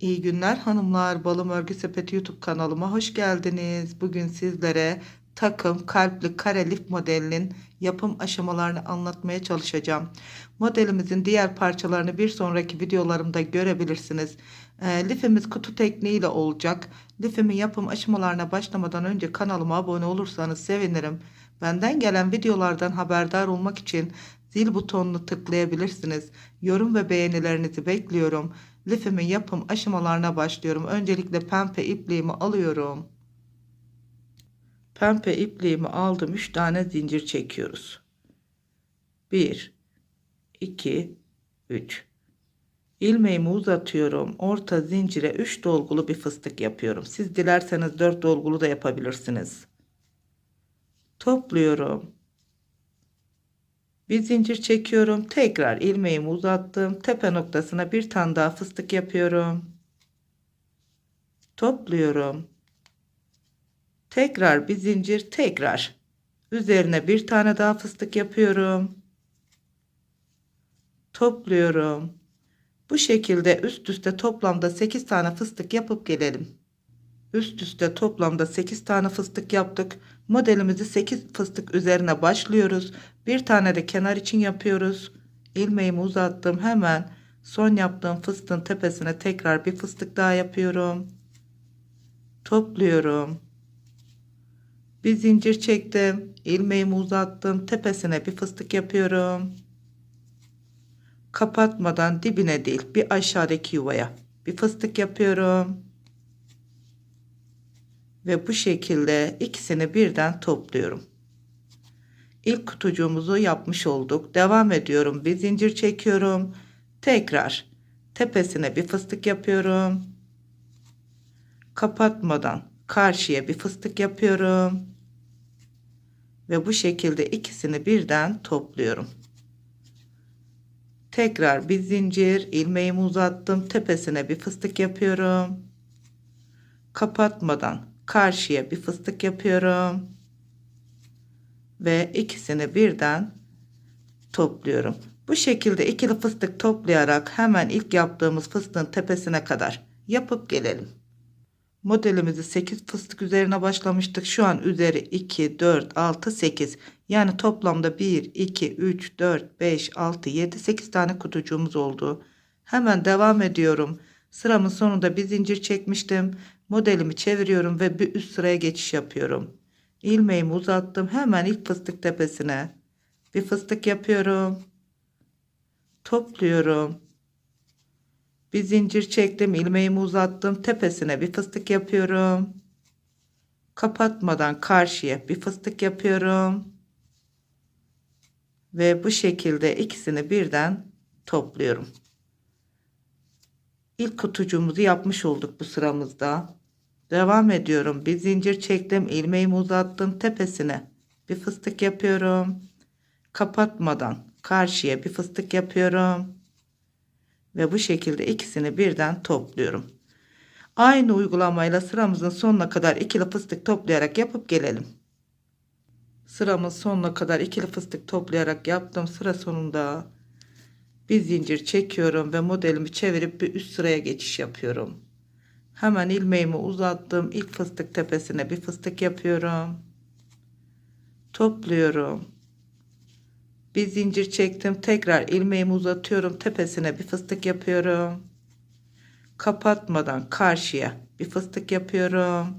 İyi günler hanımlar. Balım Örgü Sepeti YouTube kanalıma hoş geldiniz. Bugün sizlere takım kalpli kare lif modelinin yapım aşamalarını anlatmaya çalışacağım. Modelimizin diğer parçalarını bir sonraki videolarımda görebilirsiniz. E, lifimiz kutu tekniğiyle olacak. Lifimin yapım aşamalarına başlamadan önce kanalıma abone olursanız sevinirim. Benden gelen videolardan haberdar olmak için zil butonunu tıklayabilirsiniz. Yorum ve beğenilerinizi bekliyorum. Lifimin yapım aşamalarına başlıyorum. Öncelikle pembe ipliğimi alıyorum. Pembe ipliğimi aldım. 3 tane zincir çekiyoruz. 1 2 3 ilmeğimi uzatıyorum. Orta zincire 3 dolgulu bir fıstık yapıyorum. Siz dilerseniz 4 dolgulu da yapabilirsiniz. Topluyorum. Bir zincir çekiyorum. Tekrar ilmeğimi uzattım. Tepe noktasına bir tane daha fıstık yapıyorum. Topluyorum. Tekrar bir zincir, tekrar. Üzerine bir tane daha fıstık yapıyorum. Topluyorum. Bu şekilde üst üste toplamda 8 tane fıstık yapıp gelelim. Üst üste toplamda 8 tane fıstık yaptık. Modelimizi 8 fıstık üzerine başlıyoruz. Bir tane de kenar için yapıyoruz. İlmeğimi uzattım. Hemen son yaptığım fıstığın tepesine tekrar bir fıstık daha yapıyorum. Topluyorum. Bir zincir çektim. ilmeğimi uzattım. Tepesine bir fıstık yapıyorum. Kapatmadan dibine değil bir aşağıdaki yuvaya bir fıstık yapıyorum ve bu şekilde ikisini birden topluyorum. İlk kutucuğumuzu yapmış olduk. Devam ediyorum. Bir zincir çekiyorum. Tekrar tepesine bir fıstık yapıyorum. Kapatmadan karşıya bir fıstık yapıyorum. Ve bu şekilde ikisini birden topluyorum. Tekrar bir zincir ilmeğimi uzattım. Tepesine bir fıstık yapıyorum. Kapatmadan karşıya bir fıstık yapıyorum ve ikisini birden topluyorum. Bu şekilde ikili fıstık toplayarak hemen ilk yaptığımız fıstığın tepesine kadar yapıp gelelim. Modelimizi 8 fıstık üzerine başlamıştık. Şu an üzeri 2, 4, 6, 8. Yani toplamda 1, 2, 3, 4, 5, 6, 7, 8 tane kutucuğumuz oldu. Hemen devam ediyorum. Sıramın sonunda bir zincir çekmiştim. Modelimi çeviriyorum ve bir üst sıraya geçiş yapıyorum. İlmeğimi uzattım. Hemen ilk fıstık tepesine bir fıstık yapıyorum. Topluyorum. Bir zincir çektim. ilmeğimi uzattım. Tepesine bir fıstık yapıyorum. Kapatmadan karşıya bir fıstık yapıyorum. Ve bu şekilde ikisini birden topluyorum. İlk kutucuğumuzu yapmış olduk bu sıramızda. Devam ediyorum. Bir zincir çektim. ilmeğimi uzattım tepesine. Bir fıstık yapıyorum. Kapatmadan karşıya bir fıstık yapıyorum. Ve bu şekilde ikisini birden topluyorum. Aynı uygulamayla sıramızın sonuna kadar ikili fıstık toplayarak yapıp gelelim. Sıramın sonuna kadar ikili fıstık toplayarak yaptım. Sıra sonunda bir zincir çekiyorum ve modelimi çevirip bir üst sıraya geçiş yapıyorum. Hemen ilmeğimi uzattım. İlk fıstık tepesine bir fıstık yapıyorum. Topluyorum. Bir zincir çektim. Tekrar ilmeğimi uzatıyorum. Tepesine bir fıstık yapıyorum. Kapatmadan karşıya bir fıstık yapıyorum.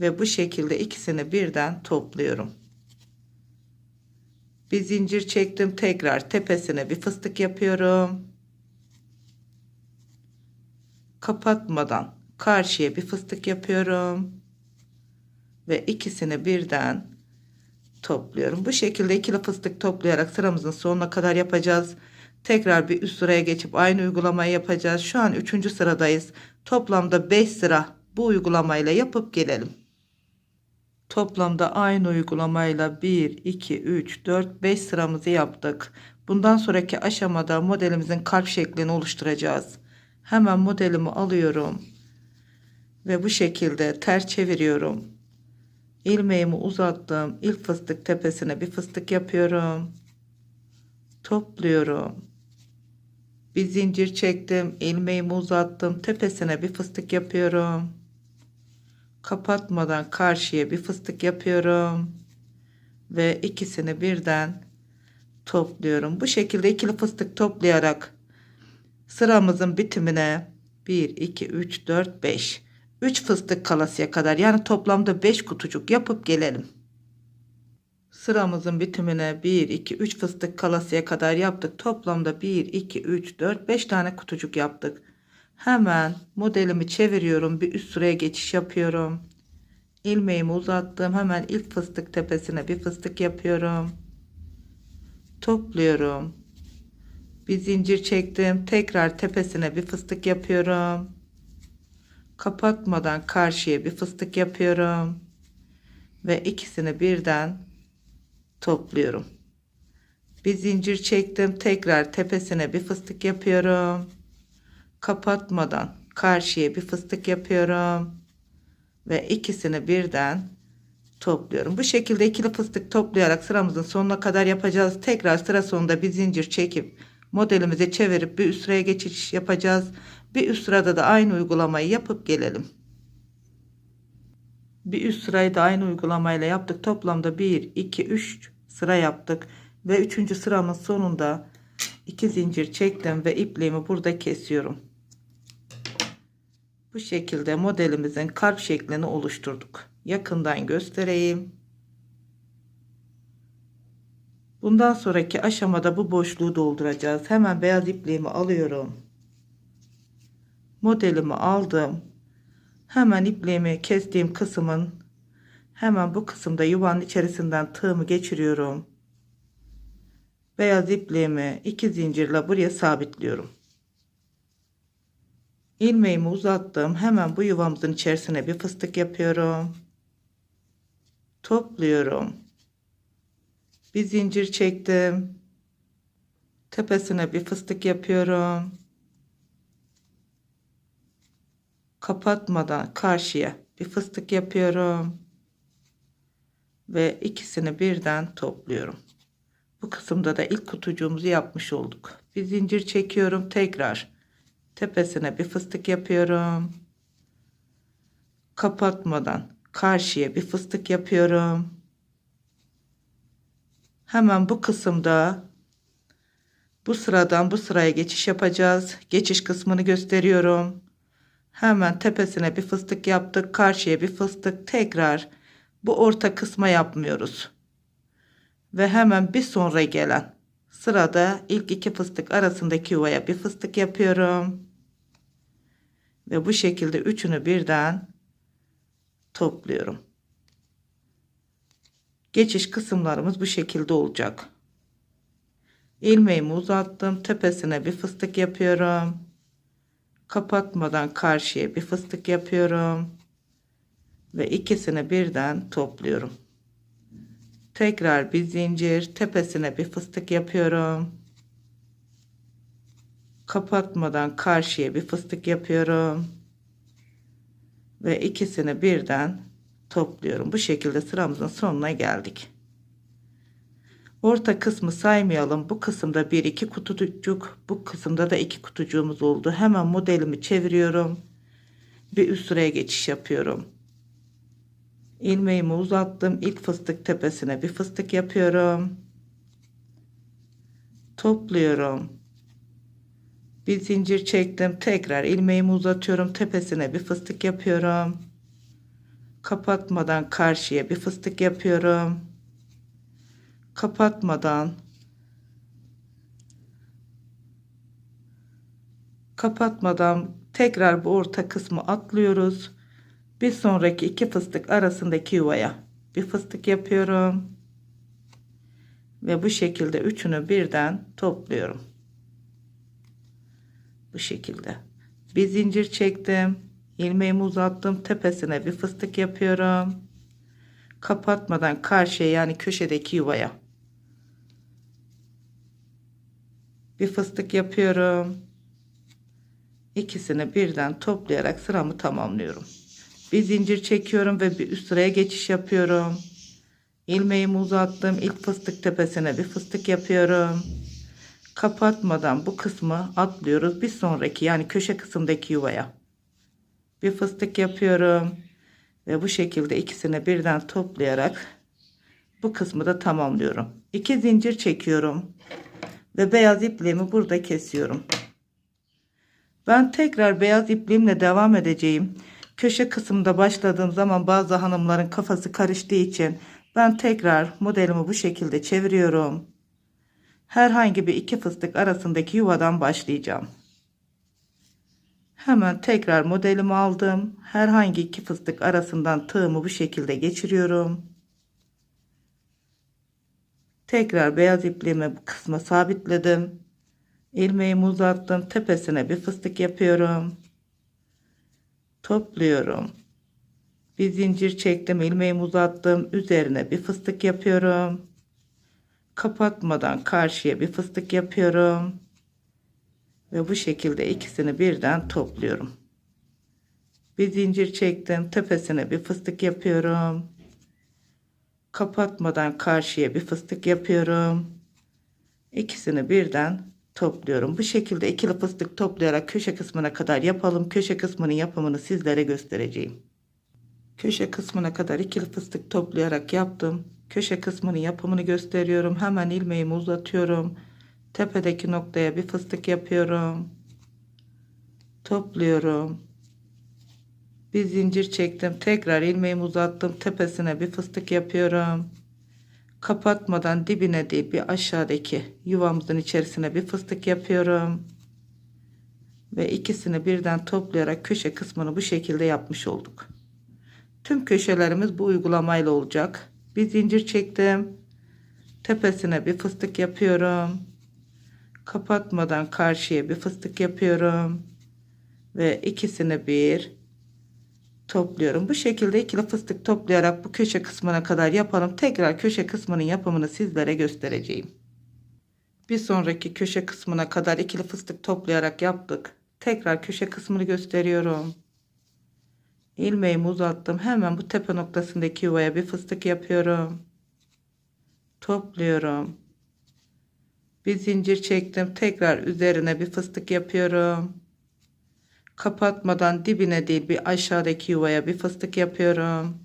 Ve bu şekilde ikisini birden topluyorum. Bir zincir çektim. Tekrar tepesine bir fıstık yapıyorum kapatmadan karşıya bir fıstık yapıyorum ve ikisini birden topluyorum. Bu şekilde ikili fıstık toplayarak sıramızın sonuna kadar yapacağız. Tekrar bir üst sıraya geçip aynı uygulamayı yapacağız. Şu an 3. sıradayız. Toplamda 5 sıra bu uygulamayla yapıp gelelim. Toplamda aynı uygulamayla 1, 2, 3, 4, 5 sıramızı yaptık. Bundan sonraki aşamada modelimizin kalp şeklini oluşturacağız. Hemen modelimi alıyorum. Ve bu şekilde ters çeviriyorum. ilmeğimi uzattım. İlk fıstık tepesine bir fıstık yapıyorum. Topluyorum. Bir zincir çektim. ilmeğimi uzattım. Tepesine bir fıstık yapıyorum. Kapatmadan karşıya bir fıstık yapıyorum. Ve ikisini birden topluyorum. Bu şekilde ikili fıstık toplayarak sıramızın bitimine 1, 2, 3, 4, 5. 3 fıstık kalasıya kadar yani toplamda 5 kutucuk yapıp gelelim. Sıramızın bitimine 1, 2, 3 fıstık kalasıya kadar yaptık. Toplamda 1, 2, 3, 4, 5 tane kutucuk yaptık. Hemen modelimi çeviriyorum. Bir üst sıraya geçiş yapıyorum. İlmeğimi uzattım. Hemen ilk fıstık tepesine bir fıstık yapıyorum. Topluyorum. Bir zincir çektim. Tekrar tepesine bir fıstık yapıyorum. Kapatmadan karşıya bir fıstık yapıyorum. Ve ikisini birden topluyorum. Bir zincir çektim. Tekrar tepesine bir fıstık yapıyorum. Kapatmadan karşıya bir fıstık yapıyorum. Ve ikisini birden topluyorum. Bu şekilde ikili fıstık toplayarak sıramızın sonuna kadar yapacağız. Tekrar sıra sonunda bir zincir çekip modelimizi çevirip bir üst sıraya geçiş yapacağız. Bir üst sırada da aynı uygulamayı yapıp gelelim. Bir üst sırayı da aynı uygulamayla yaptık. Toplamda 1, 2, 3 sıra yaptık. Ve 3. sıramın sonunda 2 zincir çektim ve ipliğimi burada kesiyorum. Bu şekilde modelimizin kalp şeklini oluşturduk. Yakından göstereyim. Bundan sonraki aşamada bu boşluğu dolduracağız. Hemen beyaz ipliğimi alıyorum. Modelimi aldım. Hemen ipliğimi kestiğim kısmın hemen bu kısımda yuvanın içerisinden tığımı geçiriyorum. Beyaz ipliğimi iki zincirle buraya sabitliyorum. İlmeğimi uzattım. Hemen bu yuvamızın içerisine bir fıstık yapıyorum. Topluyorum. Bir zincir çektim. Tepesine bir fıstık yapıyorum. Kapatmadan karşıya bir fıstık yapıyorum. Ve ikisini birden topluyorum. Bu kısımda da ilk kutucuğumuzu yapmış olduk. Bir zincir çekiyorum tekrar. Tepesine bir fıstık yapıyorum. Kapatmadan karşıya bir fıstık yapıyorum. Hemen bu kısımda bu sıradan bu sıraya geçiş yapacağız. Geçiş kısmını gösteriyorum. Hemen tepesine bir fıstık yaptık. Karşıya bir fıstık. Tekrar bu orta kısma yapmıyoruz. Ve hemen bir sonra gelen sırada ilk iki fıstık arasındaki yuvaya bir fıstık yapıyorum. Ve bu şekilde üçünü birden topluyorum. Geçiş kısımlarımız bu şekilde olacak. İlmeğimi uzattım. Tepesine bir fıstık yapıyorum. Kapatmadan karşıya bir fıstık yapıyorum. Ve ikisini birden topluyorum. Tekrar bir zincir. Tepesine bir fıstık yapıyorum. Kapatmadan karşıya bir fıstık yapıyorum. Ve ikisini birden topluyorum. Bu şekilde sıramızın sonuna geldik. Orta kısmı saymayalım. Bu kısımda bir iki kutucuk, bu kısımda da iki kutucuğumuz oldu. Hemen modelimi çeviriyorum. Bir üst sıraya geçiş yapıyorum. İlmeğimi uzattım. İlk fıstık tepesine bir fıstık yapıyorum. Topluyorum. Bir zincir çektim. Tekrar ilmeğimi uzatıyorum. Tepesine bir fıstık yapıyorum kapatmadan karşıya bir fıstık yapıyorum. Kapatmadan kapatmadan tekrar bu orta kısmı atlıyoruz. Bir sonraki iki fıstık arasındaki yuvaya bir fıstık yapıyorum. Ve bu şekilde üçünü birden topluyorum. Bu şekilde. Bir zincir çektim ilmeğimi uzattım tepesine bir fıstık yapıyorum. Kapatmadan karşıya yani köşedeki yuvaya. Bir fıstık yapıyorum. İkisini birden toplayarak sıramı tamamlıyorum. Bir zincir çekiyorum ve bir üst sıraya geçiş yapıyorum. İlmeğimi uzattım ilk fıstık tepesine bir fıstık yapıyorum. Kapatmadan bu kısmı atlıyoruz. Bir sonraki yani köşe kısımdaki yuvaya. Bir fıstık yapıyorum. Ve bu şekilde ikisini birden toplayarak bu kısmı da tamamlıyorum. İki zincir çekiyorum. Ve beyaz ipliğimi burada kesiyorum. Ben tekrar beyaz ipliğimle devam edeceğim. Köşe kısımda başladığım zaman bazı hanımların kafası karıştığı için ben tekrar modelimi bu şekilde çeviriyorum. Herhangi bir iki fıstık arasındaki yuvadan başlayacağım. Hemen tekrar modelimi aldım. Herhangi iki fıstık arasından tığımı bu şekilde geçiriyorum. Tekrar beyaz ipliğimi bu kısma sabitledim. İlmeğimi uzattım. Tepesine bir fıstık yapıyorum. Topluyorum. Bir zincir çektim. ilmeğimi uzattım. Üzerine bir fıstık yapıyorum. Kapatmadan karşıya bir fıstık yapıyorum. Ve bu şekilde ikisini birden topluyorum. Bir zincir çektim. Tepesine bir fıstık yapıyorum. Kapatmadan karşıya bir fıstık yapıyorum. İkisini birden topluyorum. Bu şekilde ikili fıstık toplayarak köşe kısmına kadar yapalım. Köşe kısmının yapımını sizlere göstereceğim. Köşe kısmına kadar ikili fıstık toplayarak yaptım. Köşe kısmının yapımını gösteriyorum. Hemen ilmeğimi uzatıyorum. Tepedeki noktaya bir fıstık yapıyorum. Topluyorum. Bir zincir çektim. Tekrar ilmeğimi uzattım. Tepesine bir fıstık yapıyorum kapatmadan dibine değil bir aşağıdaki yuvamızın içerisine bir fıstık yapıyorum. Ve ikisini birden toplayarak köşe kısmını bu şekilde yapmış olduk. Tüm köşelerimiz bu uygulamayla olacak. Bir zincir çektim. Tepesine bir fıstık yapıyorum. Kapatmadan karşıya bir fıstık yapıyorum. Ve ikisini bir topluyorum. Bu şekilde ikili fıstık toplayarak bu köşe kısmına kadar yapalım. Tekrar köşe kısmının yapımını sizlere göstereceğim. Bir sonraki köşe kısmına kadar ikili fıstık toplayarak yaptık. Tekrar köşe kısmını gösteriyorum. İlmeğimi uzattım. Hemen bu tepe noktasındaki yuvaya bir fıstık yapıyorum. Topluyorum. Bir zincir çektim. Tekrar üzerine bir fıstık yapıyorum kapatmadan dibine değil bir aşağıdaki yuvaya bir fıstık yapıyorum.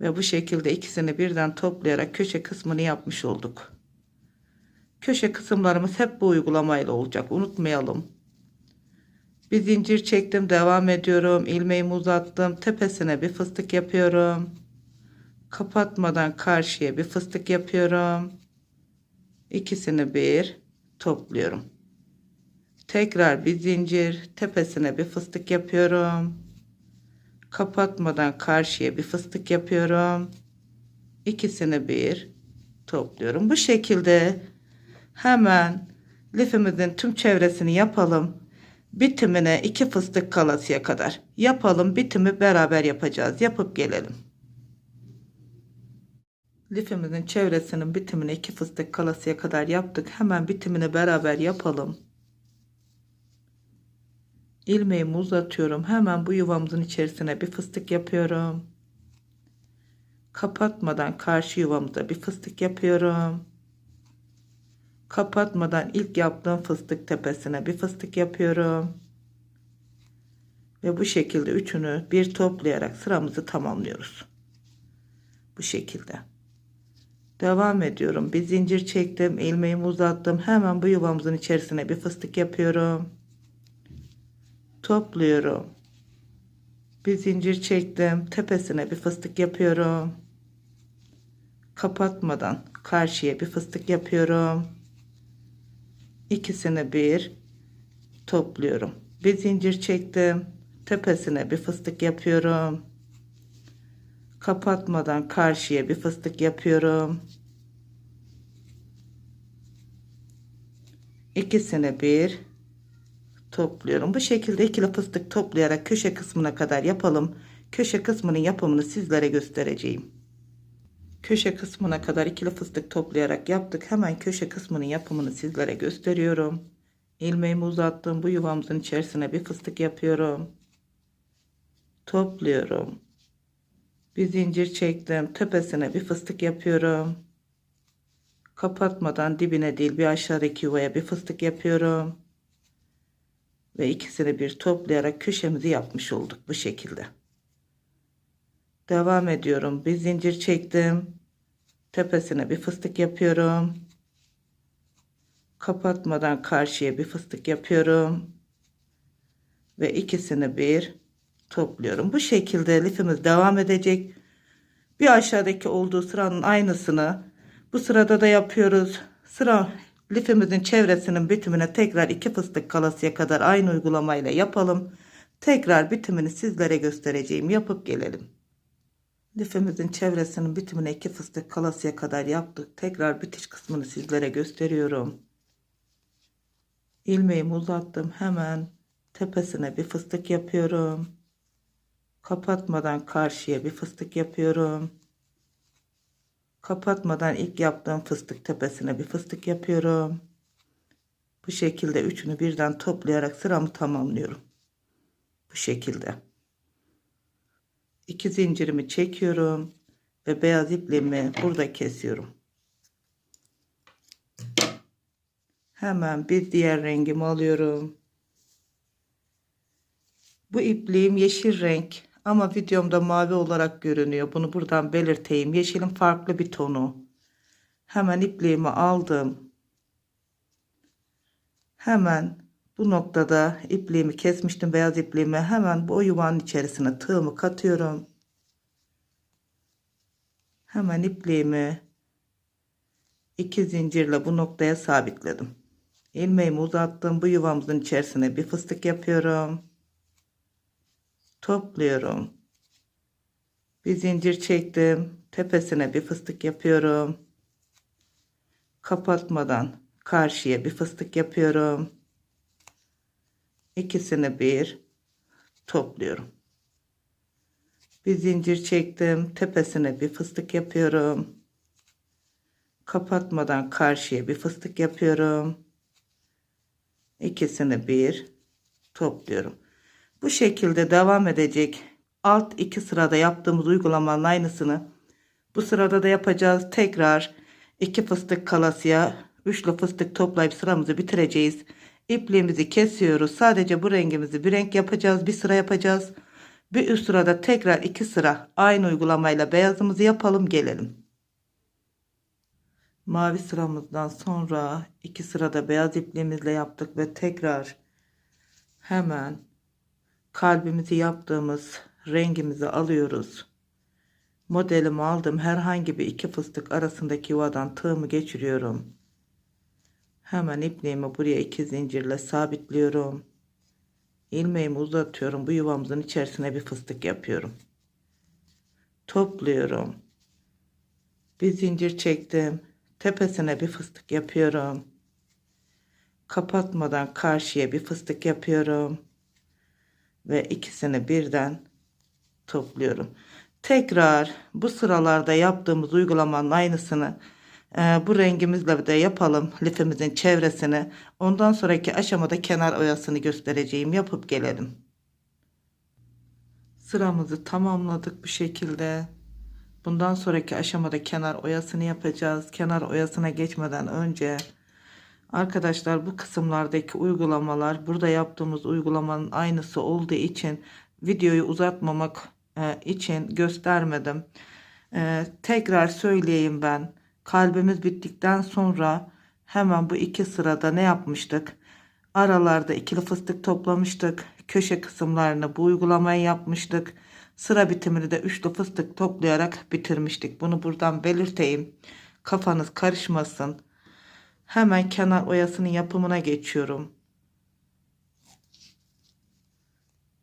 Ve bu şekilde ikisini birden toplayarak köşe kısmını yapmış olduk. Köşe kısımlarımız hep bu uygulamayla olacak. Unutmayalım. Bir zincir çektim. Devam ediyorum. ilmeğimi uzattım. Tepesine bir fıstık yapıyorum. Kapatmadan karşıya bir fıstık yapıyorum. İkisini bir topluyorum. Tekrar bir zincir tepesine bir fıstık yapıyorum. Kapatmadan karşıya bir fıstık yapıyorum. İkisini bir topluyorum. Bu şekilde hemen lifimizin tüm çevresini yapalım. Bitimine iki fıstık kalasıya kadar yapalım. Bitimi beraber yapacağız. Yapıp gelelim. Lifimizin çevresinin bitimine iki fıstık kalasıya kadar yaptık. Hemen bitimini beraber yapalım ilmeğimi uzatıyorum. Hemen bu yuvamızın içerisine bir fıstık yapıyorum. Kapatmadan karşı yuvamıza bir fıstık yapıyorum. Kapatmadan ilk yaptığım fıstık tepesine bir fıstık yapıyorum. Ve bu şekilde üçünü bir toplayarak sıramızı tamamlıyoruz. Bu şekilde. Devam ediyorum. Bir zincir çektim. ilmeğimi uzattım. Hemen bu yuvamızın içerisine bir fıstık yapıyorum topluyorum. Bir zincir çektim. Tepesine bir fıstık yapıyorum. Kapatmadan karşıya bir fıstık yapıyorum. İkisini bir topluyorum. Bir zincir çektim. Tepesine bir fıstık yapıyorum. Kapatmadan karşıya bir fıstık yapıyorum. İkisini bir topluyorum. Bu şekilde ikili fıstık toplayarak köşe kısmına kadar yapalım. Köşe kısmının yapımını sizlere göstereceğim. Köşe kısmına kadar ikili fıstık toplayarak yaptık. Hemen köşe kısmının yapımını sizlere gösteriyorum. İlmeğimi uzattım. Bu yuvamızın içerisine bir fıstık yapıyorum. Topluyorum. Bir zincir çektim. Tepesine bir fıstık yapıyorum. Kapatmadan dibine değil bir aşağıdaki yuvaya bir fıstık yapıyorum. Ve ikisini bir toplayarak köşemizi yapmış olduk bu şekilde. Devam ediyorum. Bir zincir çektim. Tepesine bir fıstık yapıyorum. Kapatmadan karşıya bir fıstık yapıyorum. Ve ikisini bir topluyorum. Bu şekilde lifimiz devam edecek. Bir aşağıdaki olduğu sıranın aynısını bu sırada da yapıyoruz. Sıra lifimizin çevresinin bitimine tekrar iki fıstık kalasıya kadar aynı uygulamayla yapalım. Tekrar bitimini sizlere göstereceğim. Yapıp gelelim. Lifimizin çevresinin bitimine iki fıstık kalasıya kadar yaptık. Tekrar bitiş kısmını sizlere gösteriyorum. İlmeğimi uzattım. Hemen tepesine bir fıstık yapıyorum. Kapatmadan karşıya bir fıstık yapıyorum. Kapatmadan ilk yaptığım fıstık tepesine bir fıstık yapıyorum. Bu şekilde üçünü birden toplayarak sıramı tamamlıyorum. Bu şekilde. İki zincirimi çekiyorum ve beyaz ipliğimi burada kesiyorum. Hemen bir diğer rengimi alıyorum. Bu ipliğim yeşil renk ama videomda mavi olarak görünüyor. Bunu buradan belirteyim. Yeşilin farklı bir tonu. Hemen ipliğimi aldım. Hemen bu noktada ipliğimi kesmiştim. Beyaz ipliğimi hemen bu yuvanın içerisine tığımı katıyorum. Hemen ipliğimi iki zincirle bu noktaya sabitledim. İlmeğimi uzattım. Bu yuvamızın içerisine bir fıstık yapıyorum topluyorum. Bir zincir çektim. Tepesine bir fıstık yapıyorum. Kapatmadan karşıya bir fıstık yapıyorum. İkisini bir topluyorum. Bir zincir çektim. Tepesine bir fıstık yapıyorum. Kapatmadan karşıya bir fıstık yapıyorum. İkisini bir topluyorum. Bu şekilde devam edecek. Alt iki sırada yaptığımız uygulamanın aynısını bu sırada da yapacağız. Tekrar iki fıstık kalasıya üçlü fıstık toplayıp sıramızı bitireceğiz. İpliğimizi kesiyoruz. Sadece bu rengimizi bir renk yapacağız. Bir sıra yapacağız. Bir üst sırada tekrar iki sıra aynı uygulamayla beyazımızı yapalım gelelim. Mavi sıramızdan sonra iki sırada beyaz ipliğimizle yaptık ve tekrar hemen kalbimizi yaptığımız rengimizi alıyoruz. Modelimi aldım. Herhangi bir iki fıstık arasındaki yuvadan tığımı geçiriyorum. Hemen ipliğimi buraya iki zincirle sabitliyorum. İlmeğimi uzatıyorum. Bu yuvamızın içerisine bir fıstık yapıyorum. Topluyorum. Bir zincir çektim. Tepesine bir fıstık yapıyorum. Kapatmadan karşıya bir fıstık yapıyorum ve ikisini birden topluyorum. Tekrar bu sıralarda yaptığımız uygulamanın aynısını e, bu rengimizle de yapalım lifimizin çevresini. Ondan sonraki aşamada kenar oyasını göstereceğim. Yapıp gelelim. Sıramızı tamamladık bu şekilde. Bundan sonraki aşamada kenar oyasını yapacağız. Kenar oyasına geçmeden önce Arkadaşlar bu kısımlardaki uygulamalar burada yaptığımız uygulamanın aynısı olduğu için videoyu uzatmamak e, için göstermedim. E, tekrar söyleyeyim ben. Kalbimiz bittikten sonra hemen bu iki sırada ne yapmıştık? Aralarda ikili fıstık toplamıştık. Köşe kısımlarını bu uygulamayı yapmıştık. Sıra bitimini de üçlü fıstık toplayarak bitirmiştik. Bunu buradan belirteyim. Kafanız karışmasın. Hemen kenar oyasının yapımına geçiyorum.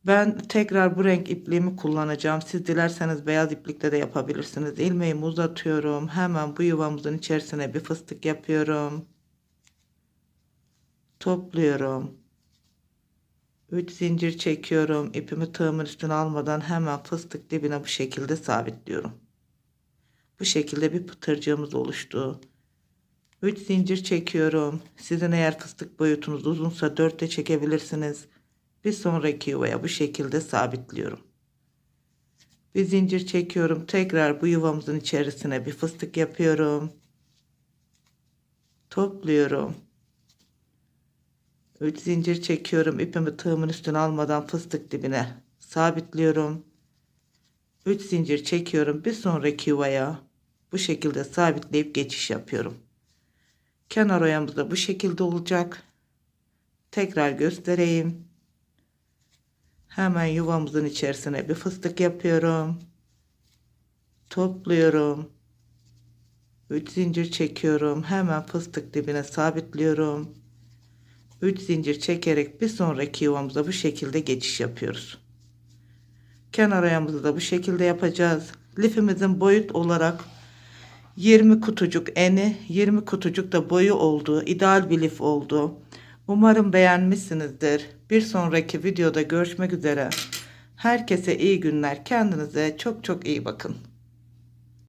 Ben tekrar bu renk ipliğimi kullanacağım. Siz dilerseniz beyaz iplikle de yapabilirsiniz. İlmeğimi uzatıyorum. Hemen bu yuvamızın içerisine bir fıstık yapıyorum. Topluyorum. 3 zincir çekiyorum. İpimi tığımın üstüne almadan hemen fıstık dibine bu şekilde sabitliyorum. Bu şekilde bir pıtırcığımız oluştu. 3 zincir çekiyorum. Sizin eğer fıstık boyutunuz uzunsa 4 de çekebilirsiniz. Bir sonraki yuvaya bu şekilde sabitliyorum. Bir zincir çekiyorum. Tekrar bu yuvamızın içerisine bir fıstık yapıyorum. Topluyorum. 3 zincir çekiyorum. İpimi tığımın üstüne almadan fıstık dibine sabitliyorum. 3 zincir çekiyorum. Bir sonraki yuvaya bu şekilde sabitleyip geçiş yapıyorum. Kenar oyamız da bu şekilde olacak. Tekrar göstereyim. Hemen yuvamızın içerisine bir fıstık yapıyorum. Topluyorum. 3 zincir çekiyorum. Hemen fıstık dibine sabitliyorum. 3 zincir çekerek bir sonraki yuvamıza bu şekilde geçiş yapıyoruz. Kenar ayağımızı da bu şekilde yapacağız. Lifimizin boyut olarak 20 kutucuk eni, 20 kutucuk da boyu olduğu ideal bir lif oldu. Umarım beğenmişsinizdir. Bir sonraki videoda görüşmek üzere. Herkese iyi günler. Kendinize çok çok iyi bakın.